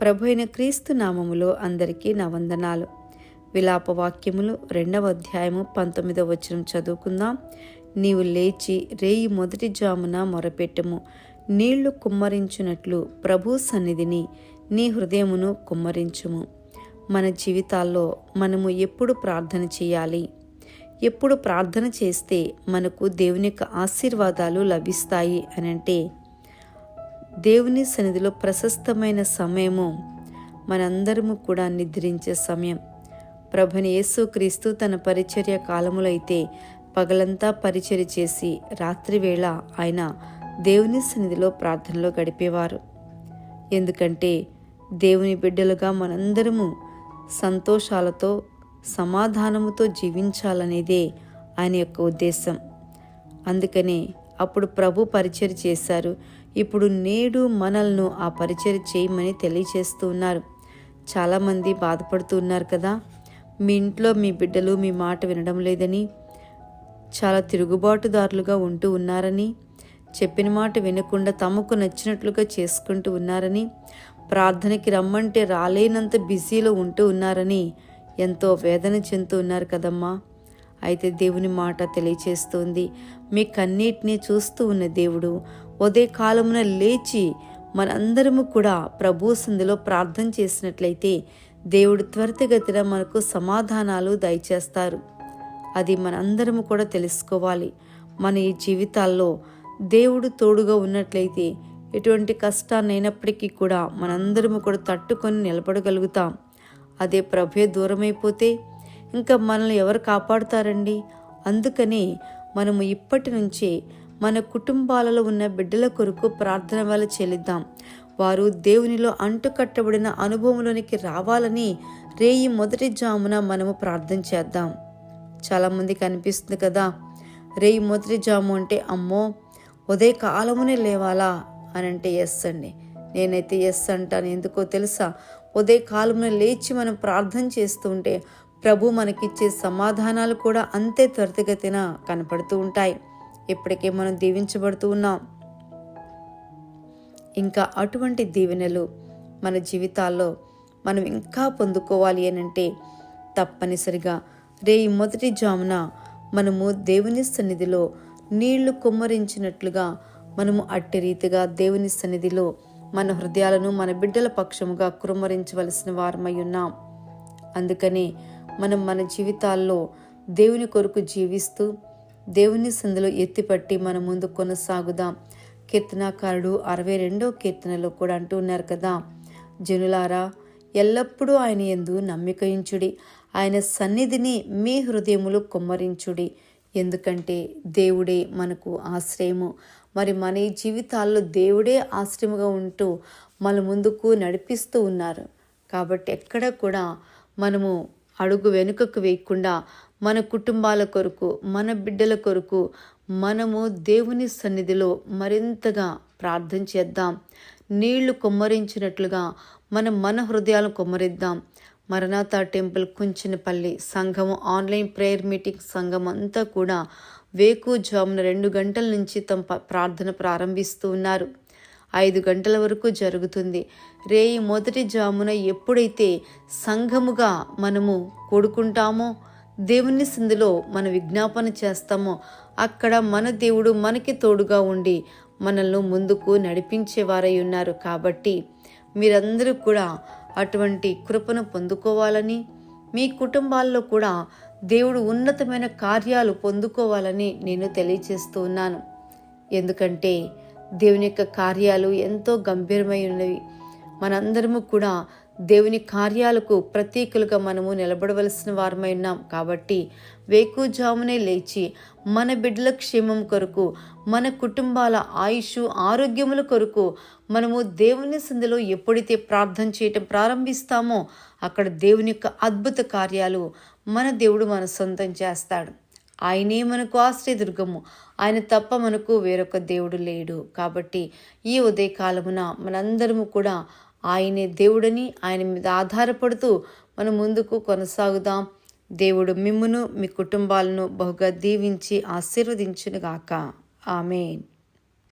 ప్రభు అయిన క్రీస్తు నామములో అందరికీ నా వందనాలు. విలాప వాక్యములు రెండవ అధ్యాయము పంతొమ్మిదవ వచనం చదువుకుందాం. నీవు లేచి రేయి మొదటి జామున మొరపెట్టుము. నీళ్ళు కుమ్మరించినట్లు ప్రభు సన్నిధిని నీ హృదయమును కుమ్మరించుము. మన జీవితాల్లో మనము ఎప్పుడు ప్రార్థన చేయాలి? ఎప్పుడు ప్రార్థన చేస్తే మనకు దేవుని యొక్క ఆశీర్వాదాలు లభిస్తాయి అని అంటే దేవుని సన్నిధిలో ప్రశస్తమైన సమయము మనందరము కూడా నిద్రించే సమయం. ప్రభుని యేసుక్రీస్తు తన పరిచర్య కాలములో అయితే పగలంతా పరిచర్య చేసి రాత్రివేళ ఆయన దేవుని సన్నిధిలో ప్రార్థనలో గడిపేవారు. ఎందుకంటే దేవుని బిడ్డలుగా మనందరము సంతోషాలతో సమాధానముతో జీవించాలనేదే ఆయన యొక్క ఉద్దేశం. అందుకనే అప్పుడు ప్రభు పరిచయం చేశారు. ఇప్పుడు నేడు మనల్ని ఆ పరిచయం చేయమని తెలియచేస్తున్నారు చాలామంది బాధపడుతూ ఉన్నారు కదా. మీ ఇంట్లో మీ బిడ్డలు మీ మాట వినడం లేదని చాలా తిరుగుబాటుదారులుగా ఉంటూ ఉన్నారని చెప్పిన మాట వినకుండా తమకు నచ్చినట్లుగా చేసుకుంటూ ఉన్నారని ప్రార్థనకి రమ్మంటే రాలేనంత బిజీలో ఉంటూ ఉన్నారని ఎంతో వేదన చెందుతూ ఉన్నారు కదమ్మా. అయితే దేవుని మాట తెలియచేస్తుంది. మీ కన్నీటిని చూస్తూ ఉన్న దేవుడు ఉదయ కాలమున లేచి మనందరము కూడా ప్రభు సందిలో ప్రార్థన చేసినట్లయితే దేవుడు త్వరితగతిన మనకు సమాధానాలు దయచేస్తారు. అది మనందరము కూడా తెలుసుకోవాలి. మన ఈ జీవితాల్లో దేవుడు తోడుగా ఉన్నట్లయితే ఎటువంటి కష్టాన్నైనప్పటికీ కూడా మనందరము కూడా తట్టుకొని నిలబడగలుగుతాం. అదే ప్రభే దూరమైపోతే ఇంకా మనల్ని ఎవరు కాపాడుతారండి? అందుకని మనము ఇప్పటి నుంచే మన కుటుంబాలలో ఉన్న బిడ్డల కొరకు ప్రార్థన వల్ల చెల్లిద్దాం. వారు దేవునిలో అంటుకట్టబడిన అనుభవంలోనికి రావాలని రేయి మొదటి జామున మనము ప్రార్థన చేద్దాం. చాలామందికి అనిపిస్తుంది కదా రేయి మొదటి జాము అంటే అమ్మో ఉదయ కాలమునే లేవాలా? అని అంటే ఎస్ అండి. నేనైతే ఎస్ అంటాను. ఎందుకో తెలుసా ఉదయ కాలమున లేచి మనం ప్రార్థన చేస్తుంటే ప్రభు మనకిచ్చే సమాధానాలు కూడా అంతే త్వరితగతిన కనపడుతూ ఉంటాయి. ఇప్పటికే మనం దీవించబడుతూ ఉన్నాం. ఇంకా అటువంటి దీవెనలు మన జీవితాల్లో మనం ఇంకా పొందుకోవాలి అని అంటే తప్పనిసరిగా రే మొదటి జామున మనము దేవుని సన్నిధిలో నీళ్ళు కుమ్మరించినట్లుగా మనము అట్టి రీతిగా దేవుని సన్నిధిలో మన హృదయాలను మన బిడ్డల పక్షముగా కుమ్మరించవలసిన వారమై ఉన్నాం. అందుకని మనం మన జీవితాల్లో దేవుని కొరకు జీవిస్తూ దేవుని సందులో ఎత్తిపట్టి మన ముందు కొనసాగుదాం. కీర్తనాకారుడు అరవై రెండో కీర్తనలో కూడా అంటూ ఉన్నారు కదా జనులారా ఎల్లప్పుడూ ఆయన ఎందు నమ్మికయించుడి ఆయన సన్నిధిని మీ హృదయములు కుమ్మరించుడి. ఎందుకంటే దేవుడే మనకు ఆశ్రయము. మరి మన ఈ జీవితాల్లో దేవుడే ఆశ్రయముగా ఉంటూ మన ముందుకు నడిపిస్తూ ఉన్నారు. కాబట్టి ఎక్కడ కూడా మనము అడుగు వెనుకకు వేయకుండా మన కుటుంబాల కొరకు మన బిడ్డల కొరకు మనము దేవుని సన్నిధిలో మరింతగా ప్రార్థన చేద్దాం. నీళ్ళు కొమ్మరించినట్లుగా మనం మన హృదయాలను కొమ్మరిద్దాం. మరణాత టెంపుల్ కుంచినపల్లి సంఘము ఆన్లైన్ ప్రేయర్ మీటింగ్ సంఘం అంతా కూడా వేకు జామున రెండు గంటల నుంచి తమ ప్రార్థన ప్రారంభిస్తూ ఉన్నారు. ఐదు గంటల వరకు జరుగుతుంది. రేయి మొదటి జామున ఎప్పుడైతే సంఘముగా మనము కూడుకుంటామో దేవుని సందులో మన విజ్ఞాపన చేస్తామో అక్కడ మన దేవుడు మనకి తోడుగా ఉండి మనల్ని ముందుకు నడిపించేవారై ఉన్నారు. కాబట్టి మీరందరూ కూడా అటువంటి కృపను పొందుకోవాలని మీ కుటుంబాల్లో కూడా దేవుడు ఉన్నతమైన కార్యాలు పొందుకోవాలని నేను తెలియచేస్తూ ఉన్నాను. ఎందుకంటే దేవుని యొక్క కార్యాలు ఎంతో గంభీరమై ఉన్నవి. మనందరము కూడా దేవుని కార్యాలకు ప్రతీకులుగా మనము నిలబడవలసిన వారమై ఉన్నాం. కాబట్టి వేకుజామునే లేచి మన బిడ్డల క్షేమం కొరకు మన కుటుంబాల ఆయుష్ ఆరోగ్యముల కొరకు మనము దేవుని సందులో ఎప్పుడైతే ప్రార్థన చేయటం ప్రారంభిస్తామో అక్కడ దేవుని యొక్క అద్భుత కార్యాలు మన దేవుడు మన సొంతం చేస్తాడు. ఆయనే మనకు ఆశ్రయదుర్గము. ఆయన తప్ప మనకు వేరొక దేవుడు లేడు. కాబట్టి ఈ ఉదయకాలమున మనందరము కూడా ఆయనే దేవుడని ఆయన మీద ఆధారపడుతూ మనం ముందుకు కొనసాగుదాం. దేవుడు మిమ్మును మీ కుటుంబాలను బహుగా దీవించి ఆశీర్వదించునుగాక. ఆమెన్.